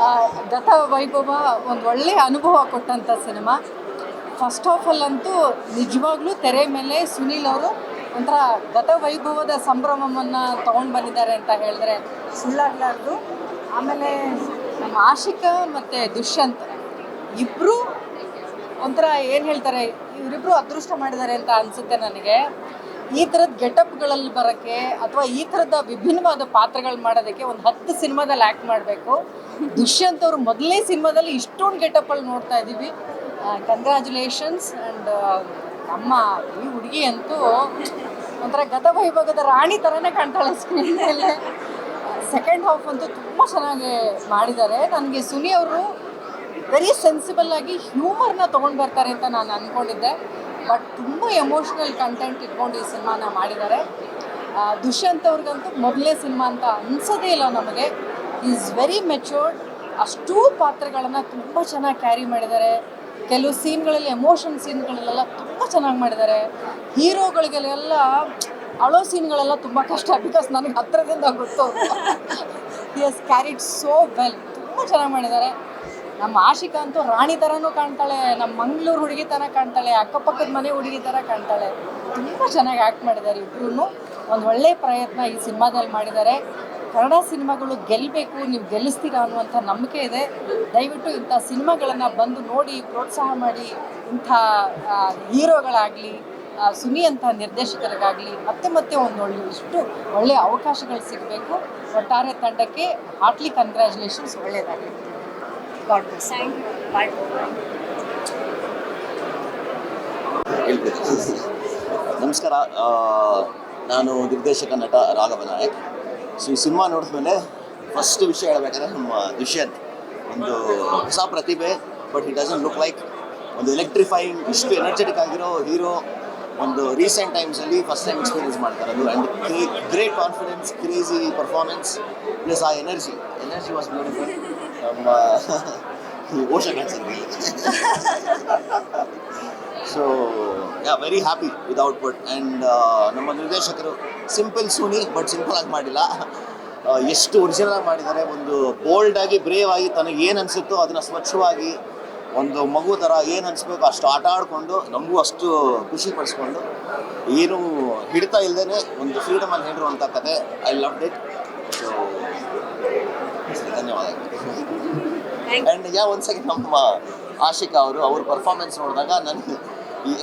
ಆ, ಗತ ವೈಭವ ಒಂದು ಒಳ್ಳೆಯ ಅನುಭವ ಕೊಟ್ಟಂಥ ಸಿನಿಮಾ. ಫಸ್ಟ್ ಆಫ್ ಆಲ್ಲಂತೂ ನಿಜವಾಗ್ಲೂ ತೆರೆ ಮೇಲೆ ಸುನೀಲ್ ಅವರು ಒಂಥರ ಗತ ವೈಭವದ ಸಂಭ್ರಮವನ್ನು ತೊಗೊಂಡು ಬಂದಿದ್ದಾರೆ ಅಂತ ಹೇಳಿದ್ರೆ ಸುಳ್ಳಾಗಲಾರ್ದು. ಆಮೇಲೆ ನಮ್ಮ ಆಶಿಕ ಮತ್ತು ದುಷ್ಯಂತ್ ಇಬ್ಬರು ಒಂಥರ ಏನು ಹೇಳ್ತಾರೆ ಇವರಿಬ್ಬರು ಅದೃಷ್ಟ ಮಾಡಿದ್ದಾರೆ ಅಂತ ಅನಿಸುತ್ತೆ ನನಗೆ. ಈ ಥರದ ಗೆಟಪ್ಗಳಲ್ಲಿ ಬರೋಕ್ಕೆ ಅಥವಾ ಈ ಥರದ ವಿಭಿನ್ನವಾದ ಪಾತ್ರಗಳು ಮಾಡೋದಕ್ಕೆ ಒಂದು ಹತ್ತು ಸಿನಿಮಾದಲ್ಲಿ ಆ್ಯಕ್ಟ್ ಮಾಡಬೇಕು. ದುಷ್ಯಂತ್ ಅವರು ಮೊದಲನೇ ಸಿನಿಮಾದಲ್ಲಿ ಇಷ್ಟೊಂದು ಗೆಟಪ್ಪಲ್ಲಿ ನೋಡ್ತಾ ಇದ್ದೀವಿ. ಕಂಗ್ರ್ಯಾಚುಲೇಷನ್ಸ್ ಆ್ಯಂಡ್ ನಮ್ಮ ಈ ಹುಡುಗಿ ಅಂತೂ ಒಂಥರ ಗತವೈಭವದ ರಾಣಿ ಥರನೇ ಕಾಣ್ತಾಳೆ ಸ್ಕ್ರೀನ್ ಮೇಲೆ. ಸೆಕೆಂಡ್ ಹಾಫ್ ಅಂತೂ ತುಂಬ ಚೆನ್ನಾಗಿ ಮಾಡಿದ್ದಾರೆ. ನನಗೆ ಸುನಿ ಅವರು ವೆರಿ ಸೆನ್ಸಿಬಲ್ ಆಗಿ ಹ್ಯೂಮರ್ನ ತೊಗೊಂಡು ಬರ್ತಾರೆ ಅಂತ ನಾನು ಅಂದ್ಕೊಂಡಿದ್ದೆ ಬಟ್ ತುಂಬ ಎಮೋಷ್ನಲ್ ಕಂಟೆಂಟ್ ಇಟ್ಕೊಂಡು ಈ ಸಿನಿಮಾನ ಮಾಡಿದ್ದಾರೆ. ದುಷ್ಯಂತ್ ಅವ್ರಿಗಂತೂ ಮೊದಲನೇ ಸಿನಿಮಾ ಅಂತ ಅನ್ಸೋದೇ ಇಲ್ಲ ನಮಗೆ. ಈಸ್ ವೆರಿ ಮೆಚೂರ್ಡ್ ಅಷ್ಟೂ ಪಾತ್ರಗಳನ್ನು ತುಂಬ ಚೆನ್ನಾಗಿ ಕ್ಯಾರಿ ಮಾಡಿದ್ದಾರೆ. ಕೆಲವು ಸೀನ್ಗಳಲ್ಲಿ ಎಮೋಷನ್ ಸೀನ್ಗಳಲ್ಲೆಲ್ಲ ತುಂಬ ಚೆನ್ನಾಗಿ ಮಾಡಿದ್ದಾರೆ. ಹೀರೋಗಳಿಗೆಲ್ಲ ಅಳೋ ಸೀನ್ಗಳೆಲ್ಲ ತುಂಬ ಕಷ್ಟ ಬಿಕಾಸ್ ನನಗೆ ಹತ್ತಿರದಿಂದ ಗೊತ್ತು. ಹಿ ಹಸ್ ಕ್ಯಾರಿಡ್ ಸೋ ವೆಲ್ ತುಂಬ ಚೆನ್ನಾಗಿ ಮಾಡಿದ್ದಾರೆ. ನಮ್ಮ ಆಶಿಕಾ ಅಂತೂ ರಾಣಿ ಥರನೂ ಕಾಣ್ತಾಳೆ, ನಮ್ಮ ಮಂಗಳೂರು ಹುಡುಗಿ ಥರ ಕಾಣ್ತಾಳೆ, ಅಕ್ಕಪಕ್ಕದ ಮನೆ ಹುಡುಗಿ ಥರ ಕಾಣ್ತಾಳೆ. ತುಂಬ ಚೆನ್ನಾಗಿ ಆ್ಯಕ್ಟ್ ಮಾಡಿದ್ದಾರೆ ಇಬ್ಬರೂ ಒಂದು ಒಳ್ಳೆಯ ಪ್ರಯತ್ನ ಈ ಸಿನಿಮಾದಲ್ಲಿ ಮಾಡಿದ್ದಾರೆ. ಕನ್ನಡ ಸಿನಿಮಾಗಳು ಗೆಲ್ಲಬೇಕು ನೀವು ಗೆಲ್ಲಿಸ್ತೀರಾ ಅನ್ನುವಂಥ ನಂಬಿಕೆ ಇದೆ. ದಯವಿಟ್ಟು ಇಂಥ ಸಿನಿಮಾಗಳನ್ನು ಬಂದು ನೋಡಿ, ಪ್ರೋತ್ಸಾಹ ಮಾಡಿ, ಇಂಥ ಹೀರೋಗಳಾಗಲಿ ಸುನಿ ಅಂತ ನಿರ್ದೇಶಕರಿಗಾಗಲಿ, ಮತ್ತೆ ಮತ್ತೆ ಒಂದು ಒಳ್ಳೆ, ಇಷ್ಟು ಒಳ್ಳೆಯ ಅವಕಾಶಗಳು ಸಿಗಬೇಕು. ಒಟ್ಟಾರೆ ತಂಡಕ್ಕೆ ಹಾರ್ಟ್ಲಿ ಕಂಗ್ರ್ಯಾಚುಲೇಷನ್ಸ್ ಒಳ್ಳೆಯದಾಗಲಿ ಗಾಡ್ you. Bye. ನಮಸ್ಕಾರ ನಾನು ನಿರ್ದೇಶಕ ನಟ ರಾಘವ ನಾಯಕ್ ಸೊ, ಈ ಸಿನಿಮಾ ನೋಡಿದ ಮೇಲೆ ಫಸ್ಟ್ ವಿಷಯ ಹೇಳ್ಬೇಕಾದ್ರೆ ನಮ್ಮ ದುಷ್ಯಂತ್ ಒಂದು ಹೊಸ ಪ್ರತಿಭೆ but it doesn't look like ಒಂದು ಎಲೆಕ್ಟ್ರಿಫೈಯಿಂಗ್ ಇಷ್ಟು ಎನರ್ಜೆಟಿಕ್ ಆಗಿರೋ ಹೀರೋ ಒಂದು ರೀಸೆಂಟ್ ಟೈಮ್ಸಲ್ಲಿ ಫಸ್ಟ್ ಟೈಮ್ ಎಕ್ಸ್ಪೀರಿಯನ್ಸ್ ಮಾಡ್ತಾರೆ ಅದು and great confidence crazy performance plus ಆ ಎನರ್ಜಿ ಎನರ್ಜಿ ವಾಸ್ ಬ್ಯೂಟಿಫುಲ್ ನಮ್ಮ ಓಷ ಕಾಣಿಸುತ್ತೆ so yeah very happy with output and ನಮ್ಮ ನಿರ್ದೇಶಕರು ಸಿಂಪಲ್ ಸೂನಿ ಬಟ್ ಸಿಂಪಲ್ ಆಗಿ ಮಾಡಿಲ್ಲ. ಆ, ಎಷ್ಟು ಒರಿಜಿನಲ್ ಆಗಿ ಮಾಡಿದ್ದಾರೆ. ಒಂದು ಬೋಲ್ಡ್ ಆಗಿ ಬ್ರೇವ್ ಆಗಿ ತನಗೆ ಏನು ಅನಿಸುತ್ತೋ ಅದನ್ನು ಸ್ವಚ್ಛವಾಗಿ ಒಂದು ಮಗು ಥರ ಏನು ಅನಿಸ್ಬೇಕು ಅಷ್ಟು ಆಟ ಆಡಿಕೊಂಡು ನಮಗೂ ಅಷ್ಟು ಖುಷಿ ಪಡಿಸ್ಕೊಂಡು ಏನು ಹಿಡಿತಾ ಇಲ್ಲದೇ ಒಂದು ಫ್ರೀಡಮಲ್ಲಿ ಹೇಳಿರುವಂಥ ಕತೆ. ಐ ಲವ್ ಇಟ್ ಧನ್ಯವಾದಗಳು. ಆ್ಯಂಡ್ ಯಾ ಒಂದು ಸೆಕೆಂಡ್ ನಮ್ಮ ಆಶಿಕಾ ಅವರು ಅವ್ರ ಪರ್ಫಾರ್ಮೆನ್ಸ್ ನೋಡಿದಾಗ ನನಗೆ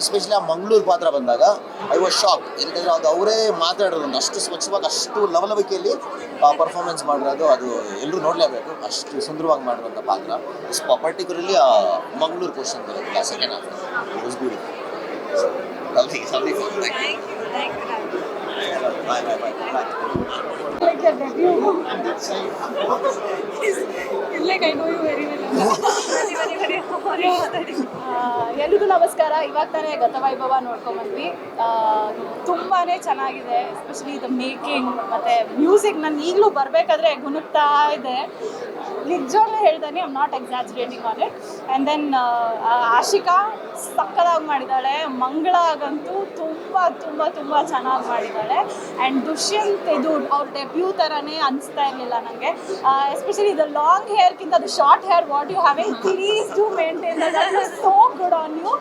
ಎಸ್ಪೆಷಲಿ ಆ ಮಂಗಳೂರು ಪಾತ್ರ ಬಂದಾಗ ಐ ವಾಸ್ ಶಾಕ್ ಯಾಕಂದರೆ ಅದು ಅವರೇ ಮಾತಾಡೋದು ಒಂದು ಅಷ್ಟು ಸ್ವಚ್ಛವಾಗಿ ಅಷ್ಟು ಲವಲವಿಕೆಯಲ್ಲಿ ಆ ಪರ್ಫಾರ್ಮೆನ್ಸ್ ಮಾಡಿರೋದು ಅದು ಎಲ್ಲರೂ ನೋಡಲೇಬೇಕು. ಅಷ್ಟು ಸುಂದರವಾಗಿ ಮಾಡಿರುವಂಥ ಪಾತ್ರ. ಪರ್ಟಿಕ್ಯುಲರ್ಲಿ ಆ ಮಂಗಳೂರು ಕ್ವಶನ್ ಬರೋದಿಲ್ಲ ಸೆಕೆಂಡ್ ಹಾಫ್ ವಾಸ್ ಬ್ಯೂಟಿಫುಲ್ ಎಲ್ರಿಗೂ ನಮಸ್ಕಾರ. ಇವಾಗ ತಾನೇ ಗತವೈಭವ ನೋಡ್ಕೊಂಬಂದ್ವಿ ತುಂಬಾ ಚೆನ್ನಾಗಿದೆ ಎಸ್ಪೆಷಲಿ ಇದು ಮೇಕಿಂಗ್ ಮತ್ತೆ ಮ್ಯೂಸಿಕ್ ನಾನು ಈಗಲೂ ಬರಬೇಕಾದ್ರೆ ಗುಣಗ್ತಾ ಇದೆ. ನಿಜವಾಗ್ಲೂ ಹೇಳ್ತಾನೆ I'm not exaggerating on it and then Ashika ಸಕ್ಕದಾಗಿ ಮಾಡಿದ್ದಾಳೆ. ಮಂಗಳಾಗಂತೂ ತುಂಬ ತುಂಬ ತುಂಬ ಚೆನ್ನಾಗಿ ಮಾಡಿದ್ದಾಳೆ. ಆ್ಯಂಡ್ ದುಷ್ಯಂತ್ ಇದು ಅವ್ರ ಡೆಬ್ಯೂ ಥರನೇ ಅನಿಸ್ತಾ ಇರಲಿಲ್ಲ ನನಗೆ ಎಸ್ಪೆಷಲಿ ಇದು ಲಾಂಗ್ ಹೇರ್ಗಿಂತ ಅದು short hair what you have please to maintain so good on you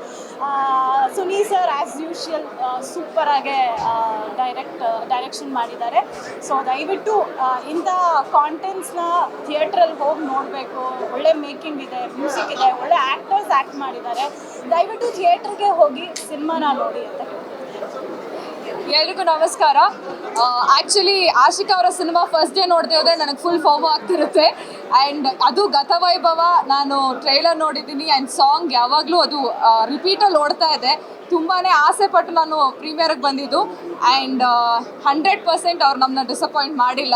Suni sir as usual ಸೂಪರಾಗೆ direct direction ಮಾಡಿದ್ದಾರೆ. ಸೊ ದಯವಿಟ್ಟು ಇಂಥ ಕಾಂಟೆಂಟ್ಸ್ನ ಥಿಯೇಟ್ರಲ್ಲಿ ಹೋಗಿ ನೋಡಬೇಕು, ಒಳ್ಳೆ ಮೇಕಿಂಗ್ ಇದೆ, ಮ್ಯೂಸಿಕ್ ಇದೆ, ಒಳ್ಳೆ ಆ್ಯಕ್ಟರ್ಸ್ ಆ್ಯಕ್ಟ್ ಮಾಡಿದ್ದಾರೆ. ದಯವಿಟ್ಟು ಥಿಯೇಟ್ರಿಗೆ ಹೋಗಿ ಸಿನಿಮಾನ ನೋಡಿ ಅಂತ ಎಲ್ರಿಗೂ ನಮಸ್ಕಾರ. ಆ್ಯಕ್ಚುಲಿ ಆಶಿಕಾ ಅವರ ಸಿನಿಮಾ ಫಸ್ಟ್ ಡೇ ನೋಡದೆ ಹೋದರೆ ನನಗೆ ಫುಲ್ ಫಾರ್ಮ್ ಆಗ್ತಿರುತ್ತೆ. ಆ್ಯಂಡ್ ಅದು ಗತವೈಭವ. ನಾನು ಟ್ರೈಲರ್ ನೋಡಿದ್ದೀನಿ ಆ್ಯಂಡ್ ಸಾಂಗ್ ಯಾವಾಗಲೂ ಅದು ರಿಪೀಟಲ್ಲಿ ಓಡ್ತಾ ಇದೆ. ತುಂಬಾ ಆಸೆ ಪಟ್ಟು ನಾನು ಪ್ರೀಮಿಯರ್ಗೆ ಬಂದಿದ್ದು. ಆ್ಯಂಡ್ ಹಂಡ್ರೆಡ್ ಪರ್ಸೆಂಟ್ ಅವ್ರು ನಮ್ಮನ್ನ ಡಿಸಪಾಯಿಂಟ್ ಮಾಡಿಲ್ಲ.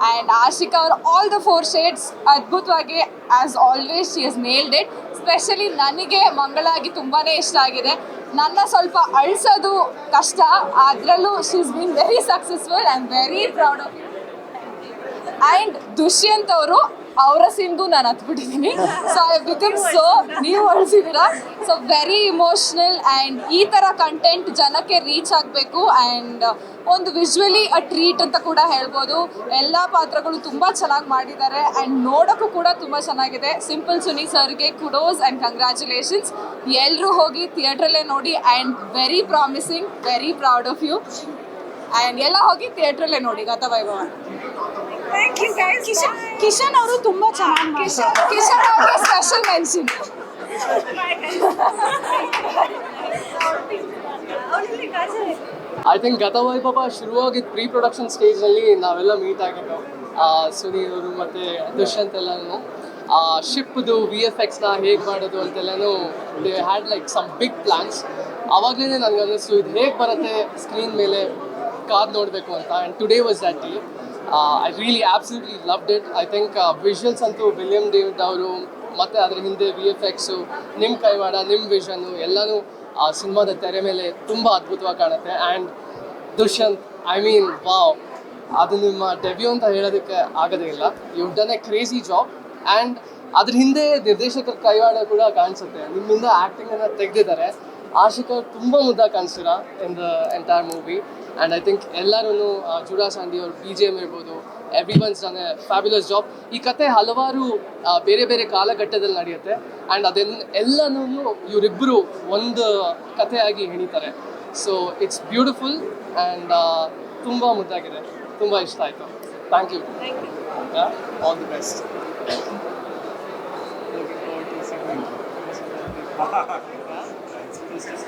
ಆ್ಯಂಡ್ ಆಶಿಕಾ ಅವರು ಆಲ್ ದ ಫೋರ್ ಶೇಡ್ಸ್ ಅದ್ಭುತವಾಗಿ as always she is nailed it specially ನನಗೆ ಮಂಗಳಾಗಿ ತುಂಬಾ ಇಷ್ಟ ಆಗಿದೆ. ನನ್ನ ಸ್ವಲ್ಪ ಅಳಿಸೋದು ಕಷ್ಟ. ಅದರಲ್ಲೂ she is been very successful am very proud of and Dushyanth ಅವರು ಅವರ ಸೀನ್ಗು ನಾನು ಹತ್ಬಿಟ್ಟಿದ್ದೀನಿ ಸೊ ಐ ಬಿಕಮ್ ಸೊ ನೀವು ಅಳಿಸಿದ್ದೀರಾ? ಸೊ ವೆರಿ ಇಮೋಷ್ನಲ್ ಆ್ಯಂಡ್ ಈ ಥರ ಕಂಟೆಂಟ್ ಜನಕ್ಕೆ ರೀಚ್ ಆಗಬೇಕು ಆ್ಯಂಡ್ ಒಂದು ವಿಜುವಲಿ ಅ ಟ್ರೀಟ್ ಅಂತ ಕೂಡ ಹೇಳ್ಬೋದು. ಎಲ್ಲ ಪಾತ್ರಗಳು ತುಂಬ ಚೆನ್ನಾಗಿ ಮಾಡಿದ್ದಾರೆ ಆ್ಯಂಡ್ ನೋಡೋಕ್ಕೂ ಕೂಡ ತುಂಬ ಚೆನ್ನಾಗಿದೆ. ಸಿಂಪಲ್ ಸುನಿ ಸರ್ಗೆ ಕುಡೋಸ್ ಆ್ಯಂಡ್ ಕಂಗ್ರ್ಯಾಚುಲೇಷನ್ಸ್ ಎಲ್ಲರೂ ಹೋಗಿ ಥಿಯೇಟ್ರಲ್ಲೇ ನೋಡಿ and very promising very proud of you and ಎಲ್ಲ ಹೋಗಿ ಥಿಯೇಟ್ರಲ್ಲೇ ನೋಡಿ ಗತವೈಭವ. ಕಿಶನ್ ಕಿಶನ್ ಅವರು ತುಂಬಾ ಚೆನ್ನಾಗಿ ಕಿಶನ್ ಕಿಶನ್ ಅವ್ರಿಗೆ ಸ್ಪೆಷಲ್ ಮೆನ್ಷನ್ ಐ ಥಿಂಕ್ ಗತವೈಭವ ಶುರುವಾಗಿದ್ದು ಪ್ರೀ ಪ್ರೊಡಕ್ಷನ್ ಸ್ಟೇಜ್ನಲ್ಲಿ ನಾವೆಲ್ಲ ಮೀಟ್ ಆಗಿದ್ದು ಸುನಿ ಸುನೀಲ್ ಅವರು ಮತ್ತು ದುಷ್ಯಂತ್ ಎಲ್ಲನೂ. ಆ ಶಿಪ್ದು ವಿ ಎಫ್ನ ಹೇಗೆ ಮಾಡೋದು ಅಂತೆಲ್ಲನೂ they had like some big plans ಆವಾಗಲೇ ನನಗೆ ಅನ್ನಿಸ್ತು ಇದು ಹೇಗೆ ಬರುತ್ತೆ ಸ್ಕ್ರೀನ್ ಮೇಲೆ ಕಾದ್ ನೋಡಬೇಕು ಅಂತ. And today was that day I really absolutely loved it I think visuals ಅಂತೂ ವಿಲಿಯಂ ಡೇವಿಡ್ ಅವರು, ಮತ್ತು ಅದರ ಹಿಂದೆ ವಿ ಎಫ್ ಎಕ್ಸು ನಿಮ್ಮ ಕೈವಾಡ ನಿಮ್ಮ ವಿಷನು ಎಲ್ಲನೂ, ಆ, ಸಿನಿಮಾದ ತೆರೆ ಮೇಲೆ ತುಂಬ ಅದ್ಭುತವಾಗಿ ಕಾಣುತ್ತೆ. And Dushyanth I mean wow ಅದು ನಿಮ್ಮ ಡೆಬ್ಯೂ ಅಂತ ಹೇಳೋದಕ್ಕೆ ಆಗೋದೇ ಇಲ್ಲ. You done a crazy job and ಅದ್ರ ಹಿಂದೆ ನಿರ್ದೇಶಕರ ಕೈವಾಡ ಕೂಡ ಕಾಣಿಸುತ್ತೆ. ನಿಮ್ಮಿಂದ ಆ್ಯಕ್ಟಿಂಗನ್ನು ತೆಗೆದಿದ್ದಾರೆ. ಆಶಿಕಾ ತುಂಬ ಮುದ್ದಾಗಿ ಕಾಣಿಸ್ತೀರಾ in the entire movie and I think ಎಲ್ಲರೂ ಜುಡಾ ಸಾಂಡಿ ಅವ್ರ ಬಿ ಜಿ ಎಂ ಇರ್ಬೋದು everyone's done a fabulous job ಈ ಕತೆ ಹಲವಾರು ಬೇರೆ ಬೇರೆ ಕಾಲಘಟ್ಟದಲ್ಲಿ ನಡೆಯುತ್ತೆ. ಆ್ಯಂಡ್ ಅದೆಲ್ಲ ಎಲ್ಲನೂ ಇವರಿಬ್ಬರು ಒಂದು ಕಥೆಯಾಗಿ ಹೆಣೀತಾರೆ. ಸೊ ಇಟ್ಸ್ ಬ್ಯೂಟಿಫುಲ್ ಆ್ಯಂಡ್ ತುಂಬ ಮುದ್ದಾಗಿದೆ. ತುಂಬ ಇಷ್ಟ ಆಯಿತು. Thank you all the best was just